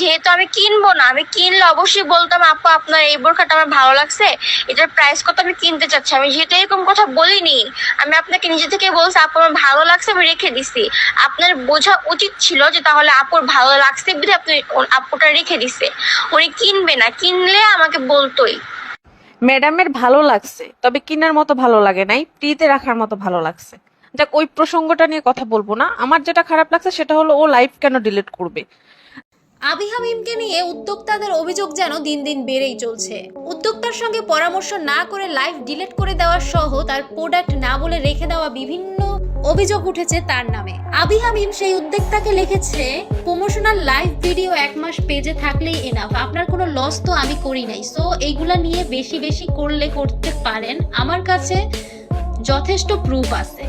যেহেতু আমি কিনবো না, আমি কিনলে অবশ্যই বলতাম, আপু, আপনার এই বোরখাটা আমার ভালো লাগছে, এটার প্রাইস কত আমি কিনতে চাচ্ছি? আমি যেহেতু এরকম কথা বলিনি। আমি আপনাকে নিজে থেকে বলছি, আপু, আমার ভালো লাগছে, আমি রেখে দিছি। আপনার বোঝা উচিত ছিল যে তাহলে আপুর ভালো লাগছে বিধে আপনি আপুটা রেখে দিছে। উনি কিনবে না, কিনলে আমাকে বলতোই। ম্যাডামের ভালো লাগছে, তবে কিনার মতো ভালো লাগে নাই, ফ্রিতে রাখার মতো ভালো লাগছে। যাক, ওই প্রসঙ্গটা নিয়ে কথা বলব না। আমার যেটা খারাপ লাগছে, সেটা হলো ও লাইভ কেন ডিলিট করবে? আবিহা মিমকে নিয়ে উদ্যোক্তাদের অভিযোগ যেন দিন দিন বেড়েই চলছে। উদ্যোক্তার সঙ্গে পরামর্শ না করে লাইভ ডিলিট করে দেওয়া সহ তার প্রোডাক্ট না বলে রেখে দেওয়া বিভিন্ন অভিযোগ উঠেছে তার নামে। আবিহা মিম সেই উদ্যোক্তাকে লিখেছে, প্রমোশনাল লাইভ ভিডিও এক মাস পেজে থাকলেই এনাফ আপনার কোনো লস তো আমি করি নাই। সো এইগুলা নিয়ে বেশি বেশি করলে করতে পারেন। আমার কাছে যথেষ্ট প্রুফ আছে।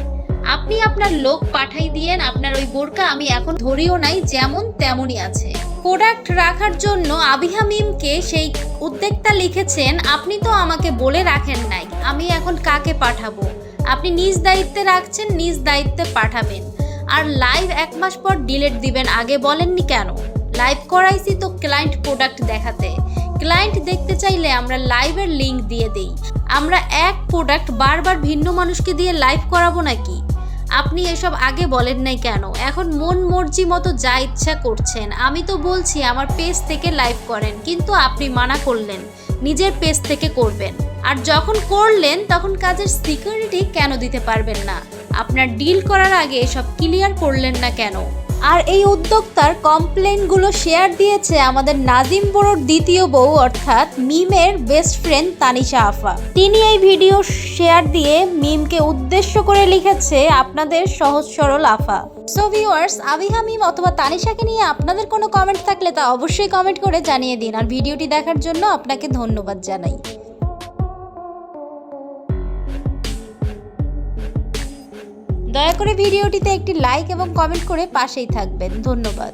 আপনি আপনার লোক পাঠাই দিয়েন। আপনার ওই বোরকা আমি এখন ধরিও নাই, যেমন তেমনই আছে। প্রোডাক্ট রাখার জন্য আবিহা মিমকে সেই উদ্যোক্তা লিখেছেন, আপনি তো আমাকে বলে রাখেন নাই, আমি এখন কাকে পাঠাবো? আপনি নিজ দায়িত্বে রাখছেন, নিজ দায়িত্বে পাঠাবেন। আর লাইভ এক মাস পর ডিলেট দিবেন, আগে বলেননি কেন? লাইভ করাইছি তো ক্লায়েন্ট প্রোডাক্ট দেখাতে। ক্লায়েন্ট দেখতে চাইলে আমরা লাইভের লিংক দিয়ে দেই। আমরা এক প্রোডাক্ট বারবার ভিন্ন মানুষকে দিয়ে লাইভ করাবো নাকি? আপনি এসব আগে বলেন নাই কেন? এখন মন মর্জি মতো যা ইচ্ছা করছেন। আমি তো বলছি, আমার পেজ থেকে লাইভ করেন, কিন্তু আপনি মানা করলেন, নিজের পেজ থেকে করবেন। আর যখন করলেন, তখন কাজের সিকিউরিটি কেন দিতে পারবেন না? আপনার ডিল করার আগে এসব ক্লিয়ার করলেন না কেন? আর এই উদ্যোক্তার কমপ্লেনগুলো শেয়ার দিয়েছে আমাদের নাজিম বড়োর দ্বিতীয় বউ, অর্থাৎ মিমের বেস্ট ফ্রেন্ড তানিশা আফা। তিনি এই ভিডিও শেয়ার দিয়ে মিমকে উদ্দেশ্য করে লিখেছে, আপনাদের সহজ সরল আফা। সো ভিউয়ার্স আবিহা মিম অথবা তানিশাকে নিয়ে আপনাদের কোনো কমেন্ট থাকলে তা অবশ্যই কমেন্ট করে জানিয়ে দিন। আর ভিডিওটি দেখার জন্য আপনাকে ধন্যবাদ জানাই। দয়া করে ভিডিওটিতে একটি লাইক এবং কমেন্ট করে পাশেই থাকবেন। ধন্যবাদ।